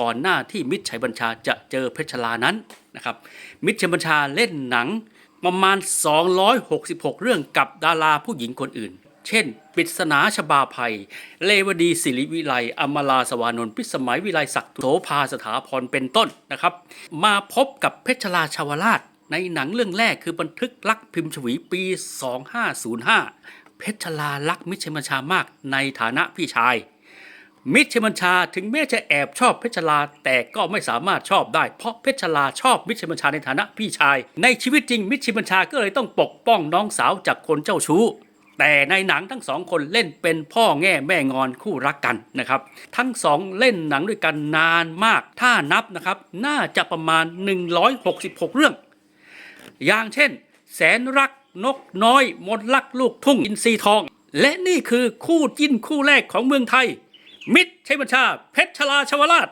ก่อนหน้าที่มิตรชัยบัญชาจะเจอเพชรลานั้นนะครับมิตรชัยบัญชาเล่นหนังประมาณ 266 เรื่องกับดาราผู้หญิงคนอื่น เช่นปริศนาชบาภัย เลวดีศิริวิไลอมราสวานนท์พิสมัยวิไลศักดิ์โสภาสถาพรเป็นต้นนะครับ มาพบกับเพชรลาชาวราช ในหนังเรื่องแรกคือบันทึกรักพิมพ์ฉวีปี 2505 เพชรลารักมิชัยบัญชามากในฐานะพี่ชาย มิตรชัยบัญชาถึงแม้จะแอบชอบเพชรลา แต่ก็ไม่สามารถชอบได้ เพราะเพชรลาชอบมิตรชัยบัญชาในฐานะพี่ชาย ในชีวิตจริงมิตรชัยบัญชาก็เลยต้องปกป้องน้องสาวจากคนเจ้าชู้ แต่ในหนังทั้งสองคนเล่นเป็นพ่อแง่แม่งอนคู่รักกันนะครับ ทั้งสองเล่นหนังด้วยกันนานมาก ถ้านับนะครับน่าจะประมาณ 166 เรื่อง อย่างเช่น แสนรักนกน้อยมนต์รักลูกทุ่งอินทรีทอง และนี่คือคู่จิ้นคู่แรกของเมืองไทย มิตรชัยบัญชา เพชรชลาชวราช